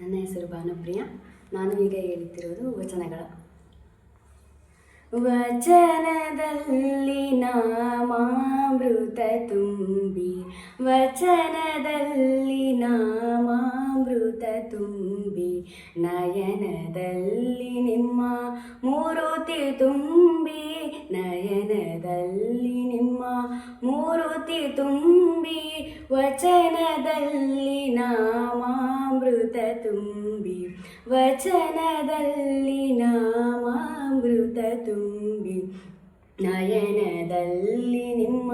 ನನ್ನ ಹೆಸರು ಭಾನುಪ್ರಿಯ. ನಾನು ಈಗ ಹೇಳುತ್ತಿರುವುದು ವಚನಗಳು. ವಚನದಲ್ಲಿ ನಾಮಾಮೃತ ತುಂಬಿ, ವಚನದಲ್ಲಿ ನಾಮಾಮೃತ ತುಂಬಿ, ನಯನದಲ್ಲಿ ನಿಮ್ಮ ಮೂರುತಿ ತುಂಬಿ, ನಯನದಲ್ಲಿ ನಿಮ್ಮ ಮೂರುತಿ ತುಂಬಿ, ವಚನದಲ್ಲಿ ನಾಮಾಮೃತ ತುಂಬಿ, ವಚನದಲ್ಲಿ ನಾಮಾಮೃತ ತುಂಬಿ, ನಯನದಲ್ಲಿ ನಿಮ್ಮ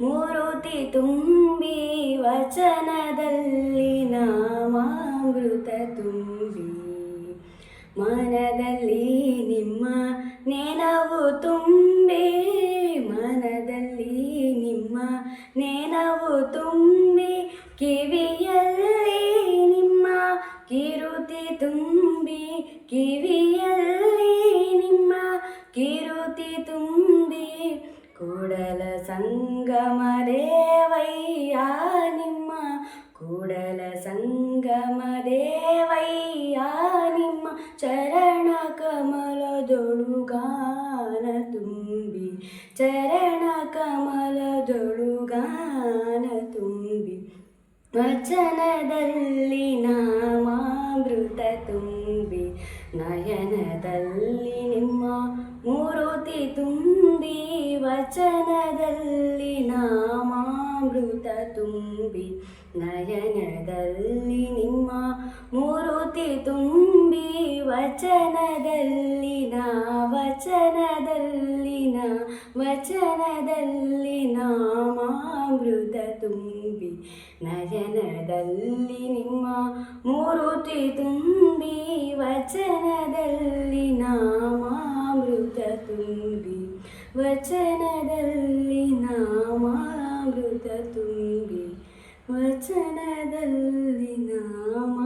ಮೂರುತಿ ತುಂಬಿ, ವಚನದಲ್ಲಿ ನಾಮಾಮೃತ ತುಂಬಿ. ಮನದಲ್ಲಿ ನಿಮ್ಮ ನೆನವು ತುಂಬಿ, ಮನದಲ್ಲಿ ನಿಮ್ಮ ನೆನವು ತುಂಬಿ ಕಿವಿಯಲ್ಲಿ ಕಿವಿಯಲ್ಲಿ ನಿಮ್ಮ ಕಿರುತಿ ತುಂಬಿ ಕೂಡಲ ಸಂಗಮ ದೇವಯ್ಯ ನಿಮ್ಮ ಕೂಡಲ ಸಂಗಮ ದೇವಯ್ಯ ನಿಮ್ಮ ಚರಣ ಕಮಲದೊಳುಗಾನ ತುಂಬಿ, ಚರಣ ಕಮಲದೊಳುಗಾನ ತುಂಬಿ, ವಚನದಲ್ಲಿ ತುಂಬಿ ನಯನದಲ್ಲಿ ನಿಮ್ಮ ಮೂರುತಿ ತುಂಬಿ, ವಚನದಲ್ಲಿ ನಾಮಾಮೃತ ತುಂಬಿ. ನಯನದಲ್ಲಿ ನಿಮ್ಮ ಮೂರುತಿ ತುಂಬಿ, ವಚನದಲ್ಲಿ ನಾ ವಚನದಲ್ಲಿ ನಾ, ವಚನದಲ್ಲಿ ನಾಮಾಮೃತ ತುಂಬಿ. ನಯನದಲ್ಲಿ ನಿಮ್ಮ ಮೂರುತಿ ತುಂಬಿ ವಚನದಲ್ಲಿ ನಾಮಾಮೃತ ತುಂಬಿ ವಚನದಲ್ಲಿ ನಾಮ